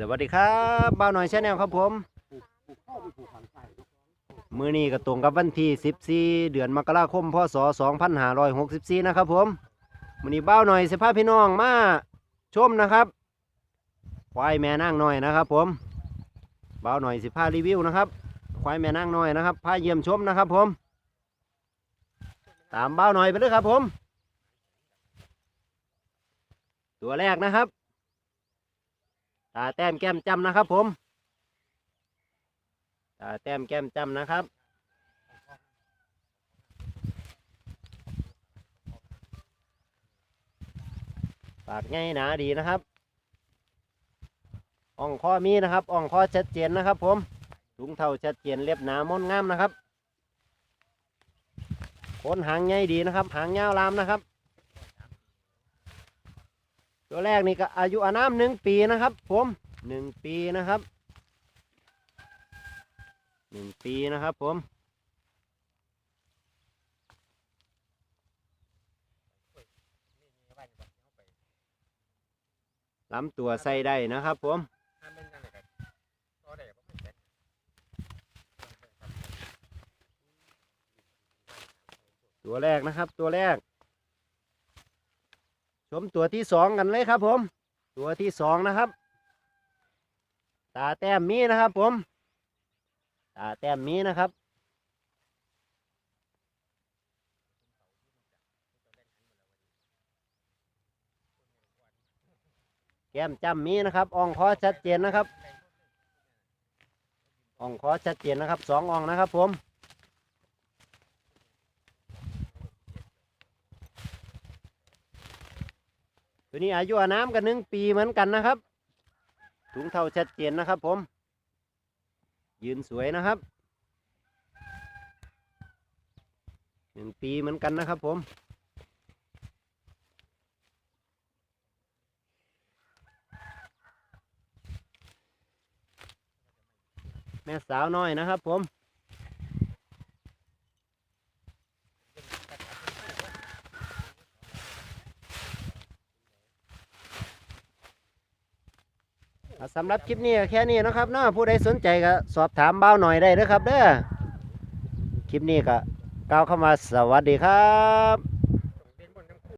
สวัสดีครับบ้าวหน่อยชาแนลครับผม มือนี้ก็ตรงกับวันที่ 14 เดือนมกราคม พศ 2564 นะครับผมมือนี้บ้าวหน่อยสิพาพี่น้องมาชมนะครับควายแม่นางหน้อยนะครับผมบ้าวหน่อยสิพารีวิวนะครับควายแม่นางหน้อยนะครับพาเยี่ยมชมนะครับผม ตามบ้าวหน่อยไปเลยครับผม ตัวแรกนะครับ ตาแต้มแก้มจำนะครับผมตาแต้มแก้มจำนะครับปากง่ายหนาดีนะครับอ่องคอมีนะครับอ่องคอชัดเจนนะครับ ผมถุงเท่าชัดเจนเล็บหนามนงามนะครับขนหางใหญ่ดีนะครับ หางยาวลามนะครับ ตัวแรกนี่ก็อายุอานามหนึ่งปีนะครับ ผมหนึ่งปีนะครับหนึ่งปีนะครับผมลำตัวใส่ได้นะครับผมตัวแรกนะครับตัวแรก มตัวที่สองกันเลยครับ ผม ตัวที่สองนะครับ ตาแต้มมีนะครับ ผม ตาแต้มมีนะครับแก้มจำมีนะครับอ่องคอชัดเจนนะครับอ่องคอชัดเจนนะครับสองอ่องนะครับผม ตัวนี้อายุอาน้ำกันหนึ่งปีเหมือนกันนะครับ ถุงเท่าชัดเจนนะครับผม ยืนสวยนะครับหนึ่งปีเหมือนกันนะครับผมแม่สาวน้อยนะครับผม สำหรับคลิปนี้แค่นี้นะครับเนาะผู้ใดสนใจก็สอบถามเบ้าหน่อยได้นะครับเด้อคลิปนี้ก็กล่าวเข้ามาสวัสดีครับ